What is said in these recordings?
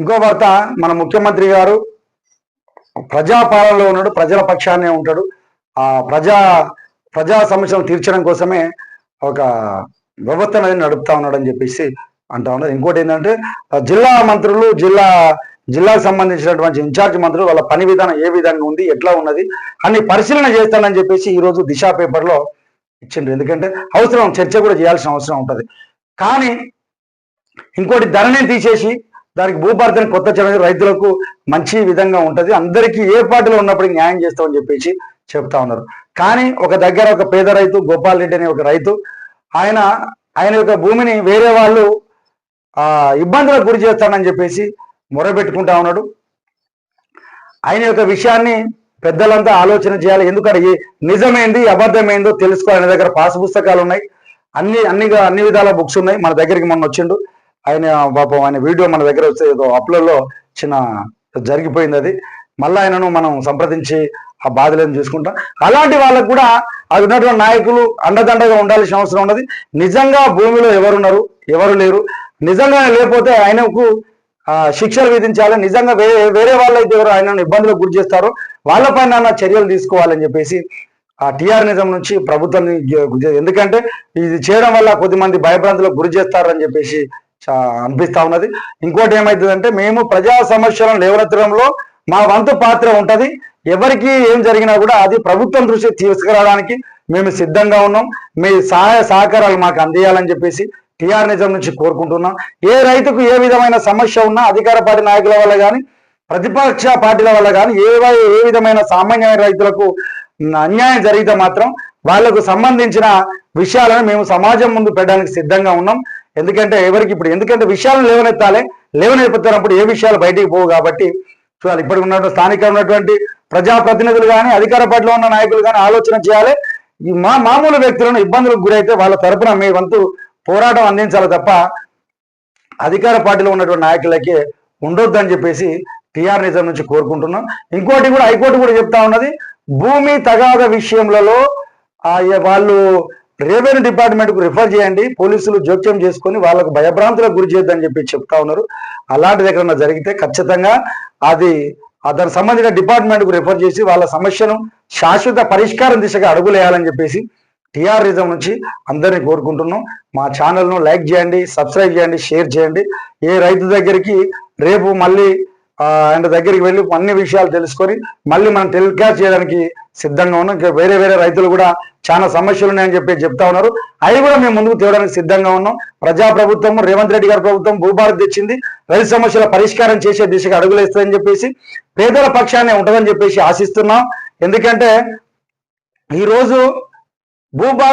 ఇంకో వార్త మన ముఖ్యమంత్రి గారు ప్రజాపాలనలో ఉన్నాడు ప్రజల పక్షాన్నే ఉంటాడు. ఆ ప్రజా ప్రజా సమస్యలను తీర్చడం కోసమే ఒక వ్యవస్థ అనేది నడుపుతా ఉన్నాడు అని చెప్పేసి అంటా ఉన్నారు. ఇంకోటి ఏంటంటే జిల్లా మంత్రులు జిల్లా జిల్లాకు సంబంధించినటువంటి ఇన్ఛార్జ్ మంత్రులు వాళ్ళ పని విధానం ఏ విధంగా ఉంది ఎట్లా ఉన్నది అన్ని పరిశీలన చేస్తానని చెప్పేసి ఈరోజు దిశ దిశా పేపర్లో ఇచ్చిండ్రు. ఎందుకంటే అవసరం చర్చ కూడా చేయాల్సిన అవసరం ఉంటుంది. కానీ ఇంకోటి ధరని తీసేసి దానికి భూభారతిని కొత్త చర్య రైతులకు మంచి విధంగా ఉంటుంది. అందరికీ ఏ పార్టీలో ఉన్నప్పటికీ న్యాయం చేస్తామని చెప్పేసి చెప్తా ఉన్నారు. కానీ ఒక దగ్గర ఒక పేద రైతు గోపాల్ రెడ్డి అనే ఒక రైతు ఆయన ఆయన యొక్క భూమిని వేరే వాళ్ళు ఆ ఇబ్బందులకు గురి చేస్తానని చెప్పేసి మొరబెట్టుకుంటా ఉన్నాడు. ఆయన యొక్క విషయాన్ని పెద్దలంతా ఆలోచన చేయాలి. ఎందుకంటే ఈ నిజమేంది అబద్ధమేందో తెలుసుకోవాలి దగ్గర పాస్ పుస్తకాలు ఉన్నాయి. అన్ని అన్ని అన్ని విధాల బుక్స్ ఉన్నాయి. మన దగ్గరికి మొన్న వచ్చిండు. ఆయన పాపం ఆయన వీడియో మన దగ్గర వస్తే ఏదో అప్లోడ్లో చిన్న జరిగిపోయింది అది. మళ్ళీ ఆయనను మనం సంప్రదించి ఆ బాధలను చూసుకుంటాం. అలాంటి వాళ్ళకు కూడా అది ఉన్నటువంటి నాయకులు అండదండగా ఉండాల్సిన అవసరం ఉన్నది. నిజంగా భూమిలో ఎవరున్నారు ఎవరు లేరు. నిజంగా లేకపోతే ఆయనకు శిక్షలు విధించాలి. నిజంగా వేరే వేరే వాళ్ళైతే ఎవరు ఆయనను ఇబ్బందులకు గురి చేస్తారో వాళ్ళపైన చర్యలు తీసుకోవాలని చెప్పేసి ఆ టీఆర్ నిజం నుంచి ప్రభుత్వాన్ని ఎందుకంటే ఇది చేయడం వల్ల కొద్దిమంది భయభ్రాంతులకు గురి చేస్తారని చెప్పేసి అనిపిస్తా ఉన్నది. ఇంకోటి ఏమవుతుందంటే మేము ప్రజా సమస్యలను లేవనెత్తడంలో మా వంతు పాత్ర ఉంటది. ఎవరికి ఏం జరిగినా కూడా అది ప్రభుత్వం దృష్టి తీసుకురావడానికి మేము సిద్ధంగా ఉన్నాం. మీ సహాయ సహకారాలు మాకు అందియాలని చెప్పేసి టిఆర్ నిజం నుంచి కోరుకుంటున్నాం. ఏ రైతుకు ఏ విధమైన సమస్య ఉన్నా అధికార పార్టీ నాయకుల వల్ల కానీ ప్రతిపక్ష పార్టీల వల్ల కానీ ఏ ఏ విధమైన సామాన్యమైన రైతులకు అన్యాయం జరిగితే మాత్రం వాళ్ళకు సంబంధించిన విషయాలను మేము సమాజం ముందు పెట్టడానికి సిద్ధంగా ఉన్నాం. ఎందుకంటే ఎవరికి ఇప్పుడు ఎందుకంటే విషయాలను లేవనెత్తాలి. లేవనెత్తుతున్నప్పుడు ఏ విషయాలు బయటికి పోవు కాబట్టి చూడాలి. ఇప్పటికి ఉన్నటువంటి స్థానిక ఉన్నటువంటి ప్రజాప్రతినిధులు కానీ అధికార పార్టీలో ఉన్న నాయకులు కానీ ఆలోచన చేయాలి. ఈ మా మామూలు వ్యక్తులను ఇబ్బందులకు గురైతే వాళ్ళ తరపున మీ వంతు పోరాటం అందించాలి తప్ప అధికార పార్టీలో ఉన్నటువంటి నాయకులకి ఉండొద్దని చెప్పేసి టిఆర్ నిజం నుంచి కోరుకుంటున్నాం. ఇంకోటి కూడా హైకోర్టు కూడా చెప్తా ఉన్నది. భూమి తగాద విషయంలో వాళ్ళు రెవెన్యూ డిపార్ట్మెంట్కు రిఫర్ చేయండి పోలీసులు జోక్యం చేసుకొని వాళ్ళకు భయభ్రాంతులకు గురి చేయొద్దని చెప్పి చెప్తా ఉన్నారు. అలాంటిది ఎక్కడన్నా జరిగితే ఖచ్చితంగా అది దానికి సంబంధించిన డిపార్ట్మెంట్కు రిఫర్ చేసి వాళ్ళ సమస్యను శాశ్వత పరిష్కారం దిశగా అడుగులేయాలని చెప్పేసి టీఆర్ఇజం నుంచి అందరినీ కోరుకుంటున్నాం. మా ఛానల్ను లైక్ చేయండి సబ్స్క్రైబ్ చేయండి షేర్ చేయండి. ఏ రైతు దగ్గరికి రేపు మళ్ళీ ఆయన దగ్గరికి వెళ్ళి అన్ని విషయాలు తెలుసుకొని మళ్ళీ మనం టెలికాస్ట్ చేయడానికి సిద్ధంగా ఉన్నాం. ఇంకా వేరే వేరే రైతులు కూడా చాలా సమస్యలు ఉన్నాయని చెప్పి చెప్తా ఉన్నారు. అవి కూడా మేము ముందుకు తేవడానికి సిద్ధంగా ఉన్నాం. ప్రజా ప్రభుత్వం రేవంత్ రెడ్డి గారి ప్రభుత్వం భూభారత్ తెచ్చింది. రైతు సమస్యల పరిష్కారం చేసే దిశగా అడుగులేస్తుందని చెప్పేసి పేదల పక్షాన్ని ఉంటుందని చెప్పేసి ఆశిస్తున్నాం. ఎందుకంటే ఈరోజు భూభా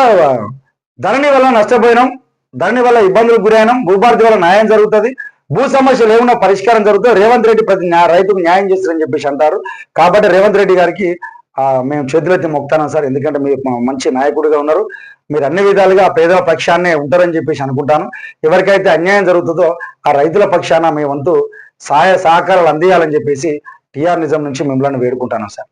ధరణి వల్ల నష్టపోయినాం. ధరణి వల్ల ఇబ్బందులకు గురైనాం. భూభారతి వల్ల న్యాయం జరుగుతుంది. భూ సమస్యలు ఏమన్నా పరిష్కారం జరుగుతుంది రేవంత్ రెడ్డి ప్రతి రైతుకు న్యాయం చేస్తారని చెప్పేసి అంటారు. కాబట్టి రేవంత్ రెడ్డి గారికి మేము చేతులెత్తి మొక్తాను సార్. ఎందుకంటే మీరు మంచి నాయకుడిగా ఉన్నారు. మీరు అన్ని విధాలుగా పేదల పక్షాన్నే ఉంటారని చెప్పేసి అనుకుంటాను. ఎవరికైతే అన్యాయం జరుగుతుందో ఆ రైతుల పక్షాన మీ వంతు సహాయ సహకారాలు అందియాలని చెప్పేసి టీఆర్ నిజం నుంచి మిమ్మల్ని వేడుకుంటాను సార్.